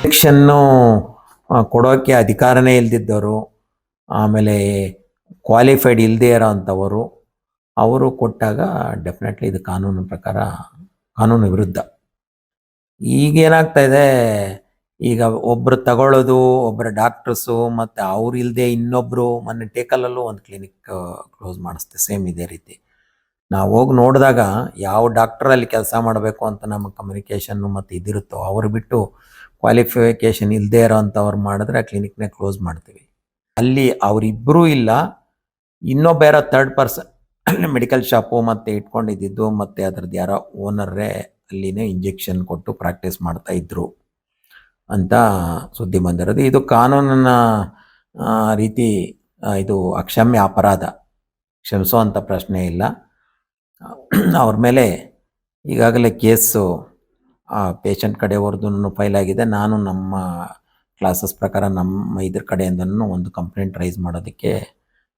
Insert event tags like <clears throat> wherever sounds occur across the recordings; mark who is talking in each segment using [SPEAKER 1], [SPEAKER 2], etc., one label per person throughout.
[SPEAKER 1] Injection ಕೊಡೋಕ್ಕೆ ಅಧಿಕಾರನೇ ಇಲ್ದಿದ್ದವರು, ಆಮೇಲೆ qualified ಇಲ್ಲದೇ ಇರೋ ಅಂಥವರು ಅವರು ಕೊಟ್ಟಾಗ ಡೆಫಿನೆಟ್ಲಿ ಇದು ಕಾನೂನು ಪ್ರಕಾರ ಕಾನೂನು ವಿರುದ್ಧ. ಈಗೇನಾಗ್ತಾ ಇದೆ, ಈಗ ಒಬ್ಬರು ತಗೊಳ್ಳೋದು ಒಬ್ಬರ ಡಾಕ್ಟರ್ಸು ಮತ್ತು ಅವ್ರು ಇಲ್ಲದೆ ಇನ್ನೊಬ್ಬರು ಮೊನ್ನೆ ಟೇಕಲಲ್ಲೂ ಒಂದು ಕ್ಲಿನಿಕ್ ಕ್ಲೋಸ್ ಮಾಡಿಸ್ತೆ ಸೇಮ್ ಇದೇ ರೀತಿ. ನಾವು ಹೋಗಿ ನೋಡಿದಾಗ ಯಾವ ಡಾಕ್ಟ್ರಲ್ಲಿ ಕೆಲಸ ಮಾಡಬೇಕು ಅಂತ ನಮ್ಮ ಕಮ್ಯುನಿಕೇಷನ್ನು ಮತ್ತು ಇದಿರುತ್ತೋ ಅವ್ರು ಬಿಟ್ಟು ಕ್ವಾಲಿಫಿಕೇಷನ್ ಇಲ್ಲದೆ ಇರೋ ಮಾಡಿದ್ರೆ ಆ ಕ್ಲಿನಿಕ್ನೇ ಕ್ಲೋಸ್ ಮಾಡ್ತೀವಿ. ಅಲ್ಲಿ ಅವರಿಬ್ಬರೂ ಇಲ್ಲ, ಇನ್ನೊಬ್ಬ ಯಾರೋ ತರ್ಡ್ ಪರ್ಸನ್ ಮೆಡಿಕಲ್ ಶಾಪು ಮತ್ತು ಇಟ್ಕೊಂಡಿದ್ದಿದ್ದು ಮತ್ತು ಅದ್ರದ್ದು ಯಾರೋ ಓನರ್ರೇ ಅಲ್ಲಿನೇ ಇಂಜೆಕ್ಷನ್ ಕೊಟ್ಟು ಪ್ರಾಕ್ಟೀಸ್ ಮಾಡ್ತಾ ಇದ್ದರು ಅಂತ ಸುದ್ದಿ ಬಂದಿರೋದು. ಇದು ಕಾನೂನಿನ ರೀತಿ ಇದು ಅಕ್ಷಮ್ಯ ಅಪರಾಧ. ಕ್ಷಮಿಸುವಂಥ ಪ್ರಶ್ನೆ ಇಲ್ಲ. <clears throat> ಅವ್ರ ಮೇಲೆ ಈಗಾಗಲೇ ಕೇಸು, ಆ ಪೇಷಂಟ್ ಕಡೆಯವ್ರದ್ದು ಫೈಲ್ ಆಗಿದೆ. ನಾನು ನಮ್ಮ ಕ್ಲಾಸಸ್ ಪ್ರಕಾರ ನಮ್ಮ ಇದ್ರ ಕಡೆಯಿಂದನೂ ಒಂದು ಕಂಪ್ಲೇಂಟ್ ರೈಸ್ ಮಾಡೋದಕ್ಕೆ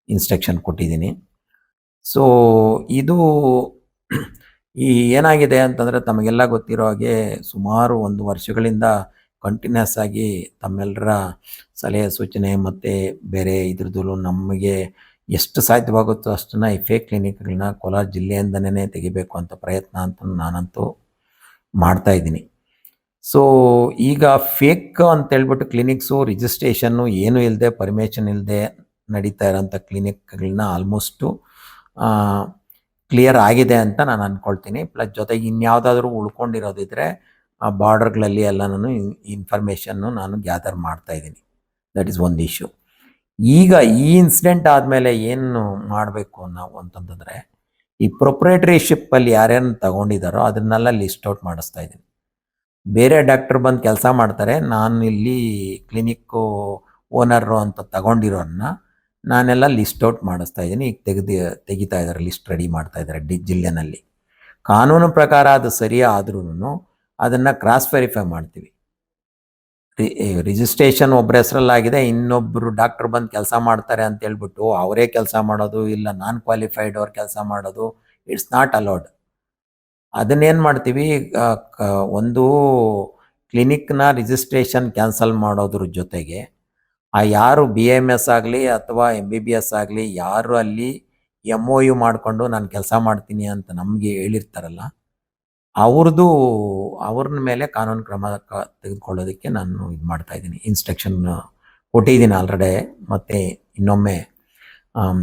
[SPEAKER 1] ಇನ್ಸ್ಟ್ರಕ್ಷನ್ ಕೊಟ್ಟಿದ್ದೀನಿ. ಸೊ ಇದು ಈ ಏನಾಗಿದೆ ಅಂತಂದರೆ ತಮಗೆಲ್ಲ ಗೊತ್ತಿರೋ ಹಾಗೆ ಸುಮಾರು ಒಂದು ವರ್ಷಗಳಿಂದ ಕಂಟಿನ್ಯೂಸ್ ಆಗಿ ತಮ್ಮೆಲ್ಲರ ಸಲಹೆ ಸೂಚನೆ ಮತ್ತು ಬೇರೆ ಇದ್ರದ್ದು ನಮಗೆ ಎಷ್ಟು ಸಾಧ್ಯವಾಗುತ್ತೋ ಅಷ್ಟನ್ನು ಈ ಫೇಕ್ ಕ್ಲಿನಿಕ್ಗಳನ್ನ ಕೋಲಾರ ಜಿಲ್ಲೆಯಿಂದನೇ ತೆಗಿಬೇಕು ಅಂತ ಪ್ರಯತ್ನ ಅಂತ ನಾನಂತೂ ಮಾಡ್ತಾ ಇದ್ದೀನಿ. ಸೊ ಈಗ ಫೇಕ್ ಅಂತೇಳ್ಬಿಟ್ಟು ಕ್ಲಿನಿಕ್ಸು ರಿಜಿಸ್ಟ್ರೇಷನ್ನು ಏನೂ ಇಲ್ಲದೆ ಪರ್ಮಿಷನ್ ಇಲ್ಲದೆ ನಡೀತಾ ಇರೋಂಥ ಕ್ಲಿನಿಕ್ಗಳನ್ನ ಆಲ್ಮೋಸ್ಟು ಕ್ಲಿಯರ್ ಆಗಿದೆ ಅಂತ ನಾನು ಅಂದ್ಕೊಳ್ತೀನಿ ಪ್ಲಸ್ ಜೊತೆಗೆ ಇನ್ಯಾವುದಾದ್ರೂ ಉಳ್ಕೊಂಡಿರೋದಿದ್ರೆ, ಆ ಬಾರ್ಡರ್ಗಳಲ್ಲಿ ಎಲ್ಲ ನಾನು ಇನ್ಫಾರ್ಮೇಷನ್ನು ನಾನು ಗ್ಯಾದರ್ ಮಾಡ್ತಾ ಇದ್ದೀನಿ. ದಟ್ ಈಸ್ ಒಂದು ಇಶ್ಯೂ ಈಗ ಈ ಇನ್ಸಿಡೆಂಟ್ ಆದಮೇಲೆ ಏನು ಮಾಡಬೇಕು ನಾವು ಅಂತಂತಂದರೆ ಈ ಪ್ರೊಪ್ರೇಟರಿಶಿಪ್ಪಲ್ಲಿ ಯಾರ್ಯಾರು ತಗೊಂಡಿದ್ದಾರೋ ಅದನ್ನೆಲ್ಲ ಲಿಸ್ಟ್ ಔಟ್ ಮಾಡಿಸ್ತಾ ಇದ್ದೀನಿ. ಬೇರೆ ಡಾಕ್ಟರ್ ಬಂದು ಕೆಲಸ ಮಾಡ್ತಾರೆ, ನಾನು ಇಲ್ಲಿ ಕ್ಲಿನಿಕ್ಕು ಓನರು ಅಂತ ತಗೊಂಡಿರೋನ್ನ ನಾನೆಲ್ಲ ಲಿಸ್ಟ್ ಔಟ್ ಮಾಡಿಸ್ತಾ ಇದ್ದೀನಿ. ಈಗ ತೆಗೆದು, ತೆಗಿತಾ ಇದ್ದಾರೆ ಲಿಸ್ಟ್ ರೆಡಿ ಮಾಡ್ತಾ ಇದ್ದಾರೆ ಡಿ, ಜಿಲ್ಲೆನಲ್ಲಿ. ಕಾನೂನು ಪ್ರಕಾರ ಅದು ಸರಿ ಆದ್ರೂ ಅದನ್ನು ಕ್ರಾಸ್ ವೆರಿಫೈ ಮಾಡ್ತೀವಿ. ರಿಜಿಸ್ಟ್ರೇಷನ್ ಒಬ್ಬರ ಹೆಸರಲ್ಲಾಗಿದೆ ಇನ್ನೊಬ್ಬರು ಡಾಕ್ಟರ್ ಬಂದು ಕೆಲಸ ಮಾಡ್ತಾರೆ ಅಂತ ಹೇಳ್ಬಿಟ್ಟು ಅವರೇ ಕೆಲಸ ಮಾಡೋದು, ಇಲ್ಲ ನಾನ್ ಕ್ವಾಲಿಫೈಡ್ ಅವ್ರು ಕೆಲಸ ಮಾಡೋದು ಇಟ್ಸ್ ನಾಟ್ ಅಲೌಡ್ ಅದನ್ನೇನು ಮಾಡ್ತೀವಿ ಒಂದು ಕ್ಲಿನಿಕ್ನ ರಿಜಿಸ್ಟ್ರೇಷನ್ ಕ್ಯಾನ್ಸಲ್ ಮಾಡೋದ್ರ ಜೊತೆಗೆ, ಆ ಯಾರು ಬಿ ಎಂ ಎಸ್ ಆಗಲಿ ಅಥವಾ ಎಂ ಬಿ ಬಿ ಎಸ್ ಆಗಲಿ, ಯಾರು ಅಲ್ಲಿ ಎಂ ಒ ಯು ಮಾಡಿಕೊಂಡು ನಾನು ಕೆಲಸ ಮಾಡ್ತೀನಿ ಅಂತ ನಮಗೆ ಹೇಳಿರ್ತಾರಲ್ಲ ಅವ್ರದ್ದು ಅವ್ರನ್ನ ಮೇಲೆ ಕಾನೂನು ಕ್ರಮ ತೆಗೆದುಕೊಳ್ಳೋದಕ್ಕೆ ನಾನು ಇದು ಮಾಡ್ತಾ ಇದ್ದೀನಿ. ಇನ್ಸ್ಟ್ರಕ್ಷನ್ ಕೊಟ್ಟಿದ್ದೀನಿ ಆಲ್ರೆಡಿ ಮತ್ತು ಇನ್ನೊಮ್ಮೆ ಆಮ್,